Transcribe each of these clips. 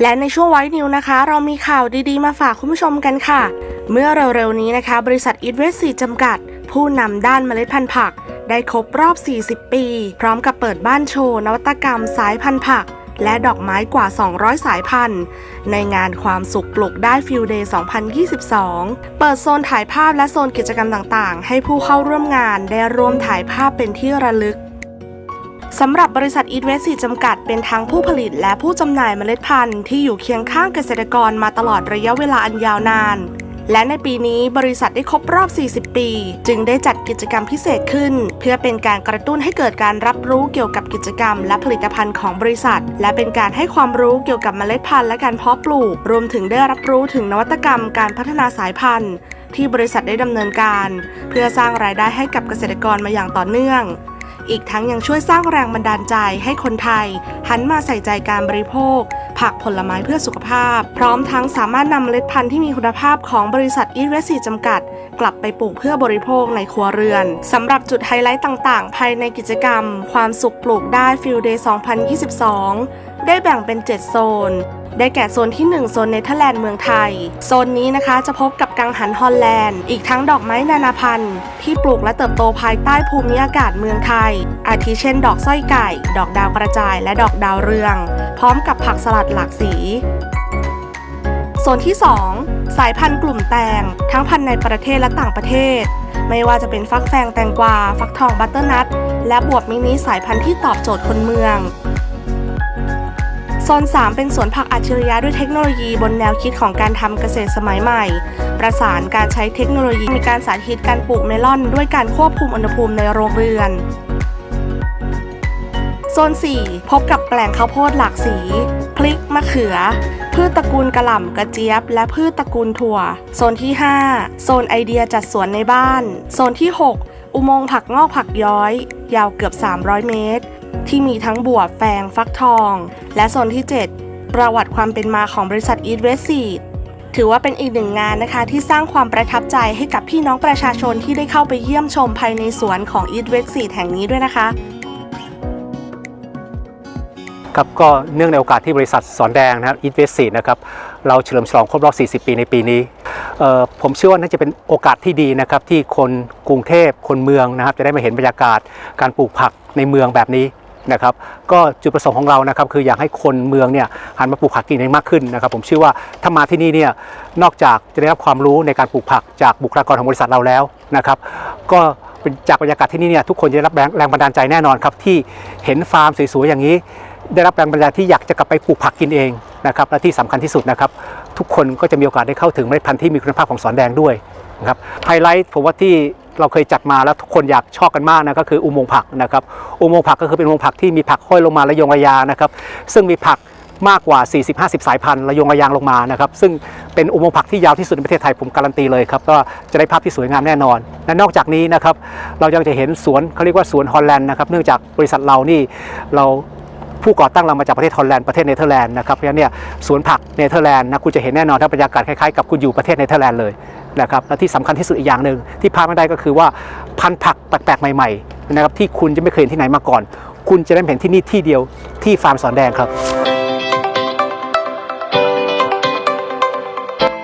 และในช่วงไว้นิวนะคะ เรามีข่าวดีๆ มาฝากคุณผู้ชมกันค่ะ เมื่อเร็วๆนี้นะคะ บริษัทอีทเวสซีจำกัด ผู้นำด้านเมล็ดพันธุ์ผัก ได้ครบรอบ 40 ปี พร้อมกับเปิดบ้านโชว์นวัตกรรมสายพันธุ์ผัก และดอกไม้กว่า 200 สายพันธุ์ ในงานความสุขปลูกได้ฟิลเดย์ 2022 เปิดโซนถ่ายภาพและโซนกิจกรรมต่างๆ ให้ผู้เข้าร่วมงานได้ร่วมถ่ายภาพเป็นที่ระลึก สำหรับบริษัทอีทเวสซีจำกัดเป็นทั้งผู้ผลิตและผู้จำหน่ายเมล็ดพันธุ์ที่อยู่เคียงข้างเกษตรกรมาตลอดระยะเวลาอันยาวนาน และในปีนี้บริษัทได้ครบรอบ 40 ปี จึงได้จัดกิจกรรมพิเศษขึ้น เพื่อเป็นการกระตุ้นให้เกิดการรับรู้เกี่ยวกับกิจกรรม และผลิตภัณฑ์ของบริษัท และเป็นการให้ความรู้เกี่ยวกับเมล็ดพันธุ์และการเพาะปลูก รวมถึงได้รับรู้ถึงนวัตกรรมการพัฒนาสายพันธุ์ ที่บริษัทได้ดำเนินการ เพื่อสร้างรายได้ให้กับเกษตรกรมาอย่างต่อเนื่อง อีกทั้งยังช่วยสร้างแรงบันดาลใจให้คนไทย หันมาใส่ใจการบริโภค ผักผลไม้เพื่อสุขภาพ พร้อมทั้งสามารถนำเมล็ดพันธุ์ที่มีคุณภาพของบริษัทอีเวสซีจำกัด กลับไปปลูกเพื่อบริโภคในครัวเรือนสำหรับจุดไฮไลท์ต่างๆ ภายในกิจกรรม ความสุขปลูกได้ฟิลเดย์2022 ได้แบ่งเป็น 7 โซน ได้แก่โซนที่ 1 โซนเนเธอร์แลนด์เมืองไทย โซนนี้นะคะจะพบกับกังหันฮอลแลนด์ อีกทั้งดอกไม้นานาพันธุ์ ที่ปลูกและเติบโตภายใต้ภูมิอากาศเมืองไทย อาทิเช่น ดอกสร้อยไก่ ดอกดาวกระจาย และดอกดาวเรือง พร้อมกับผักสลัดหลากสีโซนที่ 2 สายพันธุ์กลุ่มแตง ทั้งพันธุ์ในประเทศและต่างประเทศ ไม่ว่าจะเป็นฟักแฟงแตงกวา ฟักทองบัตเตอร์นัทและบวบมินิสายพันธุ์ที่ตอบโจทย์คนเมือง โซน 3 เป็นสวนผักอัจฉริยะด้วยเทคโนโลยีบนแนวคิดของการทำเกษตรสมัยใหม่ ประสานการใช้เทคโนโลยีมีการสาธิตการปลูกเมลอน ด้วยการควบคุมอุณหภูมิในโรงเรือน โซน 4 พบกับแปลงข้าวโพดหลากสี พริกมะเขือ พืชตระกูลกระหล่ำกระเจี๊ยบ และพืชตระกูลถั่ว โซนที่ 5 โซนไอเดียจัดสวนในบ้าน โซนที่ 6 อุโมงค์ผักงอกผักย้อย ยาวเกือบ 300 เมตร ที่มีทั้งบวบแฟงฟักทอง และโซนที่ 7 ประวัติความเป็นมาของบริษัท Eat West Seed ถือว่าเป็นอีกหนึ่งงานนะคะที่สร้างความประทับใจให้กับพี่น้องประชาชนที่ได้เข้าไปเยี่ยมชมภายในสวนของ Eat West Seed แห่งนี้ด้วยนะคะครับก็เนื่องในโอกาสที่บริษัทสอนแดงนะครับอีทเวสซีนะครับเราเฉลิมฉลองครบรอบ 40 ปีในปีนี้ ผมเชื่อว่าน่าจะเป็นโอกาสที่ดีนะครับที่คนกรุงเทพคนเมืองนะครับจะได้มาเห็นบรรยากาศการปลูกผักในเมืองแบบนี้ นะครับก็จุดประสงค์ของเรานะครับคืออยากให้คนเมืองเนี่ยหันมาปลูกผักกินเองมากขึ้นนะครับผมเชื่อว่าถ้ามาที่นี่เนี่ยนอกจากจะได้รับความรู้ในการปลูกผักจากบุคลากรของบริษัทเราแล้วนะครับก็จากบรรยากาศที่นี่เนี่ยทุกคนจะได้รับแรงบันดาลใจแน่นอนครับที่เห็นฟาร์มสวยๆอย่างนี้ ได้รับแรงบันดาลใจที่อยากจะกลับไปปลูกผักกินเองนะครับและที่สำคัญที่สุดนะครับทุกคนก็จะมีโอกาสได้เข้าถึงเมล็ดพันธุ์ที่มีคุณภาพของสอนแดงด้วยนะครับไฮไลท์ผมว่าที่ เราเคยจัดมาแล้วทุกคนอยากชอบกันมากนะก็คืออุโมงค์ผักนะครับอุโมงค์ผักก็คือเป็นอุโมงค์ผักที่มีผักห้อยลงมาระยงระยานะครับซึ่งมีผักมากกว่า 40-50 สายพันธุ์ระยงระยางลงมานะครับ ซึ่งเป็นอุโมงค์ผักที่ยาวที่สุดในประเทศไทยผมการันตีเลยครับ ก็จะได้ภาพที่สวยงามแน่นอน และนอกจากนี้นะครับ เรายังจะเห็นสวนเขาเรียกว่าสวนฮอลแลนด์นะครับ เนื่องจากบริษัทเรานี่เรา ผู้ก่อตั้งเรามาจากประเทศฮอลแลนด์ประเทศเนเธอร์แลนด์นะครับเพราะฉะนั้นเนี่ยสวนผักเนเธอร์แลนด์นะคุณจะเห็นแน่นอนถ้าบรรยากาศคล้ายๆกับคุณอยู่ประเทศเนเธอร์แลนด์เลยนะครับและที่สำคัญที่สุดอีกอย่างหนึ่งที่พลาดไม่ได้ก็คือว่าพันธุ์ผักแปลกๆใหม่ๆนะครับที่คุณจะไม่เคยเห็นที่ไหนมาก่อน คุณจะได้เห็นที่นี่ที่เดียวที่ฟาร์มสอนแดงครับ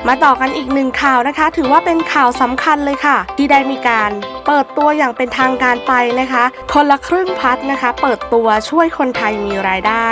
มาต่อกันอีกหนึ่งข่าวนะคะ ถือว่าเป็นข่าวสำคัญเลยค่ะ ที่ได้มีการเปิดตัวอย่างเป็นทางการไปนะคะ คนละครึ่งพัดนะคะ เปิดตัวช่วยคนไทยมีรายได้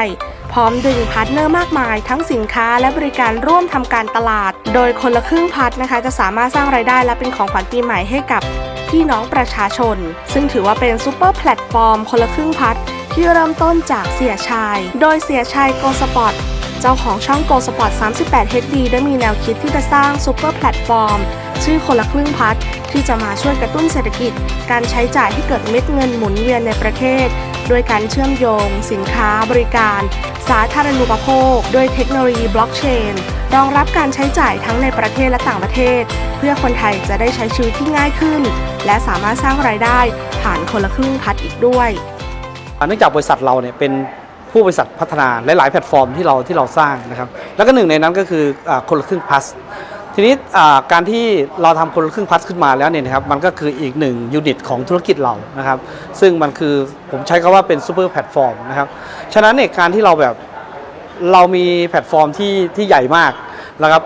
พร้อมดึงพาร์ทเนอร์มากมาย ทั้งสินค้าและบริการร่วมทำการตลาด โดยคนละครึ่งพัดนะคะ จะสามารถสร้างรายได้และเป็นของขวัญปีใหม่ให้กับพี่น้องประชาชน ซึ่งถือว่าเป็นซูเปอร์แพลตฟอร์มคนละครึ่งพัดที่เริ่มต้นจากเสียชาย โดยเสียชายโกสปอร์ต เจ้าของช่อง Go Sport 38 HD ได้มีแนวคิดที่จะสร้างซูเปอร์แพลตฟอร์ม ชื่อคนละครึ่งพัดที่จะมาช่วยกระตุ้นเศรษฐกิจ การใช้จ่ายให้เกิดเม็ดเงินหมุนเวียนในประเทศด้วยการเชื่อมโยง สินค้าบริการ สาธารณูปโภคด้วยเทคโนโลยีบล็อกเชนรองรับการใช้จ่ายทั้งในประเทศและต่างประเทศ เพื่อคนไทยจะได้ใช้ชีวิตที่ง่ายขึ้น และสามารถสร้างรายได้ผ่านคนละครึ่งพัดอีกด้วยเนื่องจากบริษัทเราเนี่ยเป็น ผู้บริษัทพัฒนาหลาย ๆ แพลตฟอร์มที่เราที่เราสร้างนะครับ แล้วก็หนึ่งในนั้นก็คืออคนละครึ่งพัสทีนี้การที่เราทำคนละครึ่งพัสขึ้นมาแล้วเนี่ยนะครับมันก็คืออีกหนึ่งยูนิตของธุรกิจเรานะครับ ซึ่งมันคือผมใช้คำว่าเป็นซูเปอร์แพลตฟอร์มนะครับฉะนั้นเนี่ยการที่เราแบบเรามีแพลตฟอร์มที่ที่ใหญ่มากนะครับ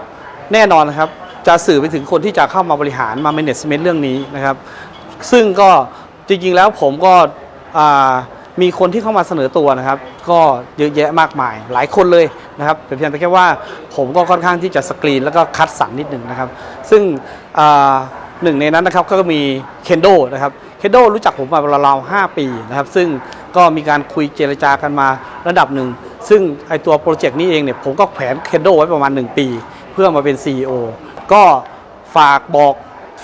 แน่นอนนะครับจะสื่อไปถึงคนที่จะเข้ามาบริหารมา management เรื่องนี้นะครับ ซึ่งก็จริงๆแล้วผมก็อ่า มีคนที่เข้ามาเสนอตัวนะครับ ก็เยอะแยะมากมายหลายคนเลยนะครับแต่เพียงแต่แค่ว่าผมก็ค่อนข้างที่จะสกรีนแล้วก็คัดสรรนิดหนึ่งนะครับ ซึ่งหนึ่งในนั้นนะครับก็มีเคนโดนะครับเคนโดรู้จักผมมาราวๆ5ปีนะครับ ซึ่งก็มีการคุยเจรจากันมาระดับหนึ่ง ซึ่งไอตัวโปรเจกต์นี้เองเนี่ยผมก็แขวนเคนโดไว้ประมาณ 1 ปี เพื่อมาเป็น CEO ก็ฝากบอก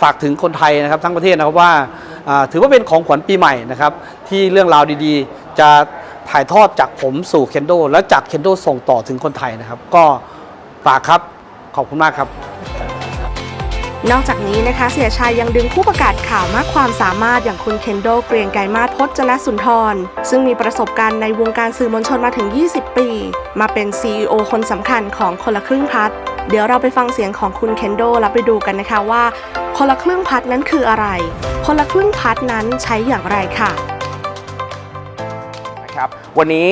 ฝากถึงคนไทยนะครับทั้งประเทศนะครับว่า ถือว่าเป็นของขวัญปีใหม่นะครับที่เรื่องราวดีๆ จะถ่ายทอดจากผมสู่เคนโดแล้วจากเคนโดส่งต่อถึงคนไทยนะครับ ก็ฝากครับขอบคุณมากครับ นอกจากนี้นะคะ เสียชัยยังดึงผู้ประกาศข่าวมากความสามารถอย่างคุณเคนโดเกรียงไกรมาศพจนสุนทร ซึ่งมีประสบการณ์ในวงการสื่อมวลชนมาถึง 20 ปี มาเป็น CEO คนสำคัญของคนละครึ่งพัด เดี๋ยวเราไปฟังเสียงของคุณเคนโดแล้วไปดูกันนะคะว่าคนละครึ่งพัดนั้นคืออะไร คนละครึ่งพัดนั้นใช้อย่างไรค่ะ นะครับวันนี้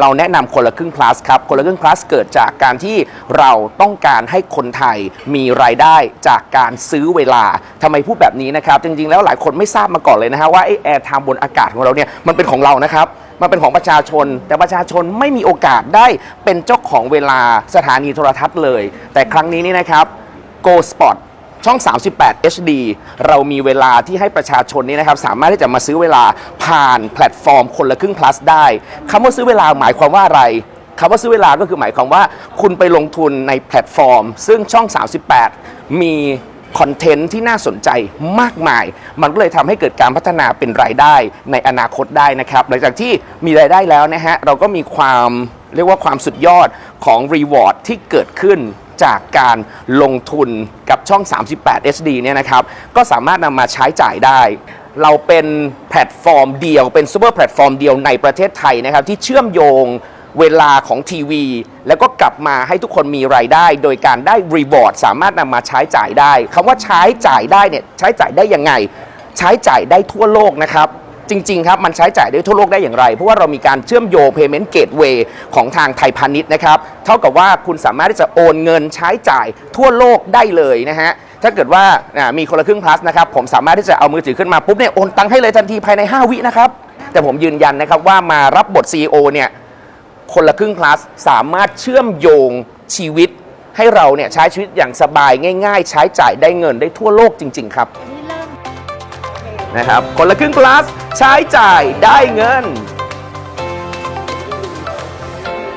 เราแนะนำคนละครึ่ง plus ครับ คนละครึ่ง plus เกิดจากการที่เราต้องการให้คนไทยมีรายได้จากการซื้อเวลาทำไมพูดแบบนี้นะครับ จริงๆ แล้วหลายคนไม่ทราบมาก่อนเลยนะฮะว่าไอ้แอร์ไทม์บนอากาศของเราเนี่ยมันเป็นของเรานะครับ มันเป็นของประชาชน แต่ประชาชนไม่มีโอกาสได้เป็นเจ้าของเวลาสถานีโทรทัศน์เลย แต่ครั้งนี้นี่นะครับ Go Spot ช่อง 38 HD เรามีเวลาที่ให้ประชาชนนี่นะครับ สามารถที่จะมาซื้อเวลาผ่านแพลตฟอร์มคนละครึ่ง plus ได้คำว่าซื้อเวลาหมายความว่าอะไรคำว่าซื้อเวลาก็คือหมายความว่า คุณไปลงทุนในแพลตฟอร์ม ซึ่งช่อง 38 มี คอนเทนต์ที่น่าสนใจมากมาย มันก็เลยทำให้เกิดการพัฒนาเป็นรายได้ในอนาคตได้นะครับ หลังจากที่มีรายได้แล้วนะฮะ เราก็มีความเรียกว่าความสุดยอดของรีวอร์ดที่เกิดขึ้นจากการลงทุนกับช่อง 38 HD เนี่ยนะครับ ก็สามารถนำมาใช้จ่ายได้ เราเป็นแพลตฟอร์มเดียว เป็นซูเปอร์แพลตฟอร์มเดียวในประเทศไทยนะครับ ที่เชื่อมโยง เวลาของทีวี แล้วก็กลับมาให้ทุกคนมีรายได้ โดยการได้รีวอร์ดสามารถนำมาใช้จ่ายได้ คำว่าใช้จ่ายได้เนี่ยใช้จ่ายได้ยังไง ใช้จ่ายได้ทั่วโลกนะครับจริง ๆ ครับ มันใช้จ่ายได้ทั่วโลกได้อย่างไร เพราะว่าเรามีการเชื่อมโยง payment gateway ของทางไทยพาณิชย์นะครับ เท่ากับว่าคุณสามารถที่จะโอนเงินใช้จ่ายทั่วโลกได้เลยนะฮะ ถ้าเกิดว่าอ่ามีคนละครึ่ง plus นะครับ ผมสามารถที่จะเอามือถือขึ้นมาปุ๊บเนี่ย โอนตังค์ให้เลยทันทีภายใน 5 วินะครับ แต่ผมยืนยันนะครับว่ามารับบท CEO เนี่ย คนละครึ่ง plus สามารถเชื่อมโยงชีวิต ให้เราเนี่ยใช้ชีวิตอย่างสบายง่าย ๆ ใช้จ่ายได้เงินได้ทั่วโลกจริง ๆ ครับนะครับ คนละครึ่ง plus ใช้จ่ายได้เงิน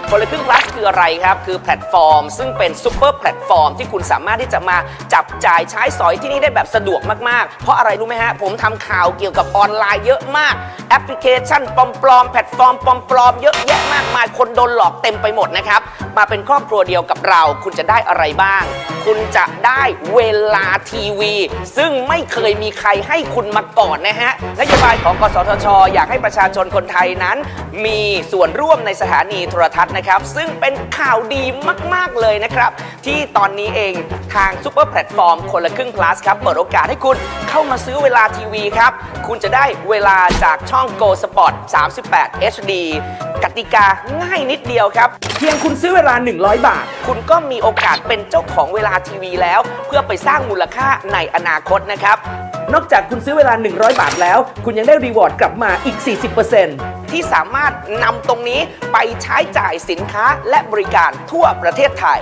คนละครึ่ง plus คืออะไรครับ คือแพลตฟอร์ม ซึ่งเป็นซูเปอร์แพลตฟอร์มที่คุณสามารถที่จะมาจับจ่ายใช้สอยที่นี่ได้แบบสะดวกมากๆ เพราะอะไรรู้ไหมฮะ ผมทำข่าวเกี่ยวกับออนไลน์เยอะมาก แอปพลิเคชันปลอมๆ แพลตฟอร์มปลอมๆ เยอะแยะมากมาย คนโดนหลอกเต็มไปหมดนะครับ มาเป็นครอบครัวเดียวกับเรา คุณจะได้อะไรบ้าง คุณจะได้เวลาทีวี ซึ่งไม่เคยมีใครให้คุณมาก่อนนะฮะ นโยบายของกสทช อยากให้ประชาชนคนไทยนั้น มีส่วนร่วมในสถานีโทรทัศน์นะครับ ซึ่งเป็นข่าวดีมาก ๆ เลยนะครับ ที่ตอนนี้เองทางซูเปอร์แพลตฟอร์มคนละครึ่ง plus ครับ เปิดโอกาสให้คุณเข้ามาซื้อเวลาทีวีครับ คุณจะได้เวลาจากช่อง Go Sport 38 HD กติกาง่ายนิดเดียวครับ เพียงคุณซื้อเวลา 100 บาท คุณก็มีโอกาสเป็นเจ้าของเวลาทีวีแล้ว เพื่อไปสร้างมูลค่าในอนาคตนะครับ นอกจากคุณซื้อเวลา 100 บาทแล้ว คุณยังได้รีวอร์ดกลับมาอีก 40% ที่สามารถนำตรงนี้ไปใช้จ่ายสินค้าและบริการทั่วประเทศไทย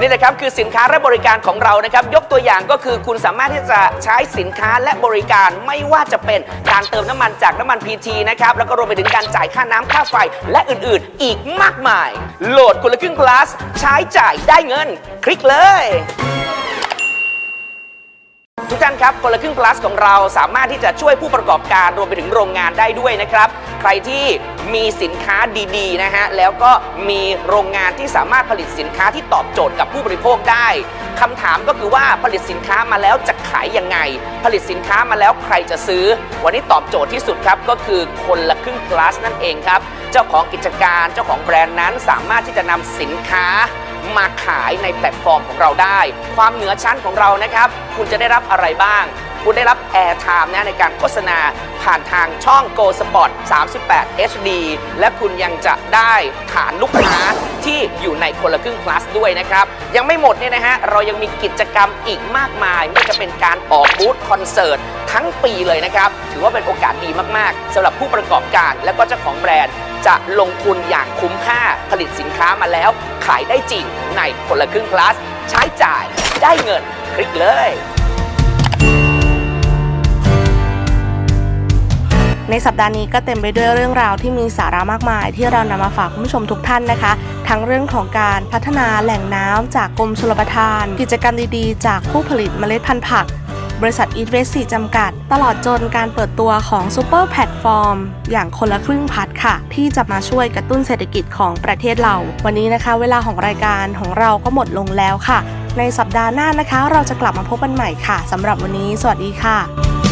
นี่แหละครับคือสินค้าและบริการของเรานะครับ ยกตัวอย่างก็คือคุณสามารถที่จะใช้สินค้าและบริการไม่ว่าจะเป็นการเติมน้ำมันจากน้ำมันพีทีนะครับ แล้วก็รวมไปถึงการจ่ายค่าน้ำค่าไฟและอื่นๆ อีกมากมาย โหลดคนละครึ่ง plus ใช้จ่ายได้เงิน คลิกเลย ทุกท่านครับคนละครึ่ง plus ของเราสามารถที่จะช่วยผู้ประกอบการรวมไปถึงโรงงานได้ด้วยนะครับ ใครที่มีสินค้าดีๆนะฮะแล้วก็มีโรงงานที่สามารถผลิตสินค้าที่ตอบโจทย์กับผู้บริโภคได้คำถามก็คือว่าผลิตสินค้ามาแล้วจะขายยังไง ผลิตสินค้ามาแล้วใครจะซื้อ วันนี้ตอบโจทย์ที่สุดครับก็คือคนละครึ่ง plus นั่นเองครับเจ้าของกิจการเจ้าของแบรนด์นั้นสามารถที่จะนำสินค้า มาขายในแพลตฟอร์มของเราได้ ความเหนือชั้นของเรานะครับ คุณจะได้รับอะไรบ้าง คุณได้รับแอร์ไทม์นะในการโฆษณาผ่านทางช่อง Go Spot 38 HD และคุณยังจะได้ฐานลูกค้าที่อยู่ในคนละครึ่ง plus ด้วยนะครับ ยังไม่หมดเนี่ยนะฮะ เรายังมีกิจกรรมอีกมากมาย ไม่ว่าจะเป็นการออกบูธคอนเสิร์ตทั้งปีเลยนะครับ ถือว่าเป็นโอกาสดีมาก ๆสำหรับผู้ประกอบการและก็เจ้าของแบรนด์ จะลงทุนอย่างคุ้มค่าผลิตสินค้ามาแล้ว ขายได้จริงในคนละครึ่ง plus ใช้จ่ายได้เงินคลิกเลยในสัปดาห์นี้ก็เต็มไปด้วยเรื่องราวที่มีสาระมากมาย ที่เรานำมาฝากคุณผู้ชมทุกท่านนะคะ ทั้งเรื่องของการพัฒนาแหล่งน้ำจากกรมชลประทาน กิจกรรมดีๆ จากผู้ผลิตเมล็ดพันธุ์ผัก บริษัทอีทเวสซีจำกัด ตลอดจนการเปิดตัวของซูเปอร์แพลตฟอร์มอย่างคนละครึ่งพัดค่ะ ที่จะมาช่วยกระตุ้นเศรษฐกิจของประเทศเรา วันนี้นะคะ เวลาของรายการของเราก็หมดลงแล้วค่ะ ในสัปดาห์หน้านะคะ เราจะกลับมาพบกันใหม่ค่ะสำหรับวันนี้ สวัสดีค่ะ